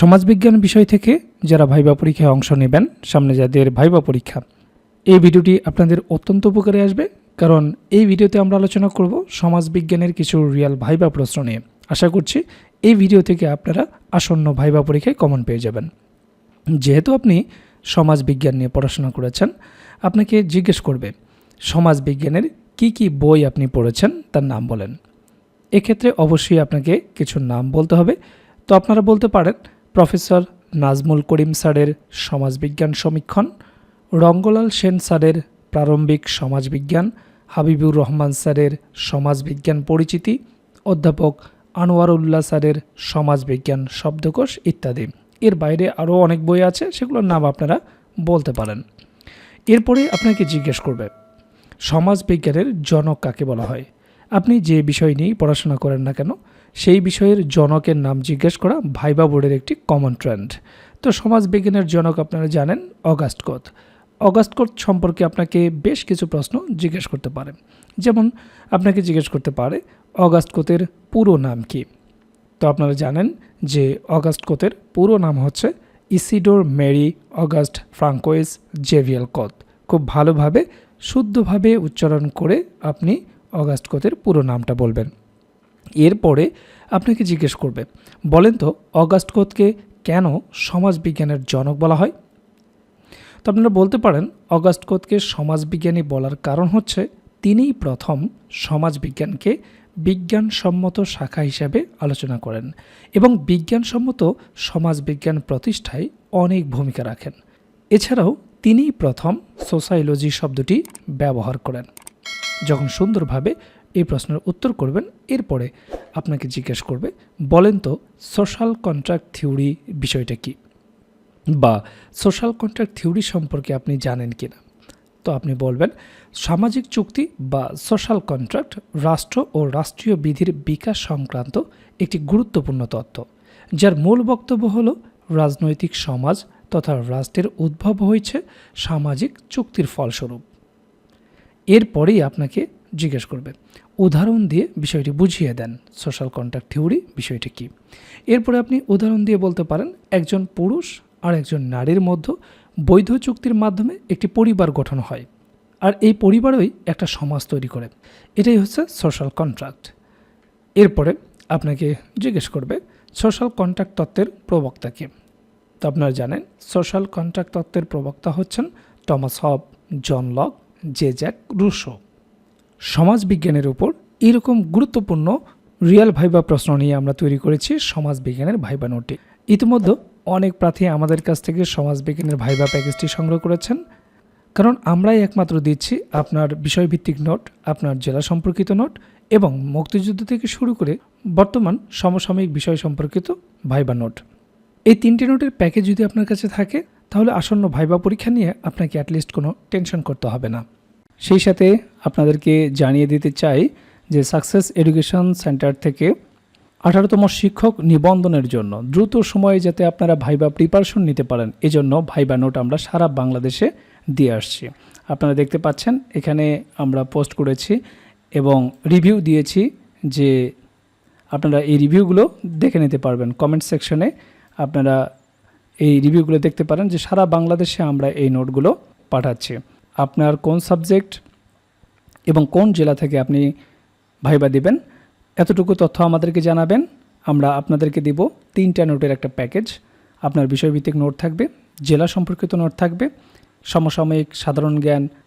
সমাজবিজ্ঞান বিষয় থেকে যারা ভাইবা পরীক্ষায় অংশ নেবেন, সামনে যাদের ভাইবা পরীক্ষা, এই ভিডিওটি আপনাদের অত্যন্ত উপকারে আসবে, কারণ এই ভিডিওতে আমরা আলোচনা করব সমাজবিজ্ঞানের কিছু রিয়াল ভাইবা প্রশ্ন নিয়ে। আশা করছি এই ভিডিও থেকে আপনারা আসন্ন ভাইবা পরীক্ষায় কমন পেয়ে যাবেন। যেহেতু আপনি সমাজবিজ্ঞান নিয়ে পড়াশোনা করেছেন, আপনাকে জিজ্ঞেস করবে, সমাজবিজ্ঞানের কি কি বই আপনি পড়েছেন, তার নাম বলেন। এক্ষেত্রে অবশ্যই আপনাকে কিছু নাম বলতে হবে। তো আপনারা বলতে পারেন প্রফেসর নাজমুল করিম স্যারের সমাজবিজ্ঞান সমীক্ষণ, রঙ্গলাল সেন স্যারের প্রারম্ভিক সমাজবিজ্ঞান, হাবিবুর রহমান স্যারের সমাজবিজ্ঞান পরিচিতি, অধ্যাপক আনোয়ারুল্লাহ স্যারের সমাজবিজ্ঞান শব্দকোষ ইত্যাদি। এর বাইরে আরও অনেক বই আছে, সেগুলোর নাম আপনারা বলতে পারেন। এরপরে আপনাকে জিজ্ঞেস করবে, সমাজবিজ্ঞানের জনক কাকে বলা হয়? আপনি যে বিষয় নিয়েই পড়াশোনা করেন না কেন সেই বিষয়ের জনকের নাম জিজ্ঞেস করা ভাইবা বোর্ডের একটি কমন ট্রেন্ড তো সমাজবিজ্ঞানের জনক আপনারা জানেন অগাস্ট কোথ অগাস্ট কোথ সম্পর্কে আপনাকে বেশ কিছু প্রশ্ন জিজ্ঞেস করতে পারে। যেমন, আপনাকে জিজ্ঞেস করতে পারে, অগাস্ট কোথের পুরো নাম কি? তো আপনারা জানেন যে অগাস্ট কোথের পুরো নাম হচ্ছে Isidore Marie Auguste Francois Xavier Comte খুব ভালোভাবে, শুদ্ধভাবে উচ্চারণ করে আপনি অগাস্ট কোথের পুরো নামটা বলবেন। এরপরে আপনাকে জিজ্ঞেস করবে, বলেন তো অগাস্ট কোথকে কেন সমাজবিজ্ঞানের জনক বলা হয়? তো আপনারা বলতে পারেন, অগাস্ট কোথকে সমাজবিজ্ঞানী বলার কারণ হচ্ছে তিনিই প্রথম সমাজবিজ্ঞানকে বিজ্ঞানসম্মত শাখা হিসাবে আলোচনা করেন এবং বিজ্ঞানসম্মত সমাজবিজ্ঞান প্রতিষ্ঠায় অনেক ভূমিকা রাখেন। এছাড়াও তিনিই প্রথম সোসাইলজি শব্দটি ব্যবহার করেন, যখন সুন্দরভাবে এই প্রশ্নের উত্তর করবেন, এরপরে আপনাকে জিজ্ঞেস করবে, বলেন তো সোশ্যাল কন্ট্রাক্ট থিওরি বিষয়টা কি? বা সোশ্যাল কন্ট্রাক্ট থিওরি সম্পর্কে আপনি জানেন কি না তো আপনি বলবেন, সামাজিক চুক্তি বা সোশ্যাল কন্ট্রাক্ট রাষ্ট্র ও রাষ্ট্রীয় বিধির বিকাশ সংক্রান্ত একটি গুরুত্বপূর্ণ তত্ত্ব যার মূল বক্তব্য হল রাজনৈতিক সমাজ তথা রাষ্ট্রের উদ্ভব হয়েছে সামাজিক চুক্তির ফলস্বরূপ। এরপরেই আপনাকে জিজ্ঞেস করবে উদাহরণ দিয়ে বিষয়টি বুঝিয়ে দেন। সোশ্যাল কন্ট্রাক্ট থিওরি বিষয়টি কী? এরপরে আপনি উদাহরণ দিয়ে বলতে পারেন, একজন পুরুষ আর একজন নারীর মধ্যে বৈধ চুক্তির মাধ্যমে একটি পরিবার গঠন হয়। আর এই পরিবারই একটা সমাজ তৈরি করে। এটাই হচ্ছে সোশ্যাল কন্ট্রাক্ট এরপরে আপনাকে জিজ্ঞেস করবে সোশ্যাল কন্ট্রাক্ট তত্ত্বের প্রবক্তা কে? তো আপনারা জানেন সোশ্যাল কন্ট্রাক্ট তত্ত্বের প্রবক্তা হচ্ছেন Thomas Hobbes John Locke Jean Jacques Rousseau সমাজবিজ্ঞানের উপর এরকম গুরুত্বপূর্ণ রিয়েল ভাইবা প্রশ্ন নিয়ে আমরা তৈরি করেছি সমাজবিজ্ঞানের ভাইবা নোটটি। ইতিমধ্যে অনেক প্রার্থী আমাদের কাছ থেকে সমাজবিজ্ঞানের ভাইবা প্যাকেজটি সংগ্রহ করেছেন। কারণ আমরাই একমাত্র দিচ্ছি আপনার বিষয়ভিত্তিক নোট, আপনার জেলা সম্পর্কিত নোট এবং মুক্তিযুদ্ধ থেকে শুরু করে বর্তমান সমসাময়িক বিষয় সম্পর্কিত ভাইবা নোট। এই তিনটি নোটের প্যাকেজ যদি আপনার কাছে থাকে, তাহলে আসন্ন ভাইবা পরীক্ষা নিয়ে আপনাকে অ্যাটলিস্ট কোনো টেনশন করতে হবে না। সেই সাথে আপনাদেরকে জানিয়ে দিতে চাই যে সাকসেস এডুকেশন সেন্টার থেকে আঠারোতম শিক্ষক নিবন্ধনের জন্য দ্রুত সময়ে যাতে আপনারা ভাইবা প্রিপারেশন নিতে পারেন, এজন্য ভাইবা নোট আমরা সারা বাংলাদেশে দিয়ে আসছি। আপনারা দেখতে পাচ্ছেন, এখানে আমরা পোস্ট করেছি এবং রিভিউ দিয়েছি যে আপনারা এই রিভিউগুলো দেখে নিতে পারবেন। কমেন্ট সেকশনে আপনারা এই রিভিউগুলো দেখতে পারেন যে সারা বাংলাদেশে আমরা এই নোটগুলো পাঠাচ্ছি। আপনার কোন সাবজেক্ট এবং কোন জেলা থেকে আপনি ভাইবা দিবেন, এতটুকু তথ্য আমাদেরকে জানাবেন। আমরা আপনাদেরকে দিব তিনটা নোটের একটা প্যাকেজ। আপনার বিষয়ভিত্তিক নোট থাকবে, জেলা সম্পর্কিত নোট থাকবে, সমসাময়িক সাধারণ জ্ঞান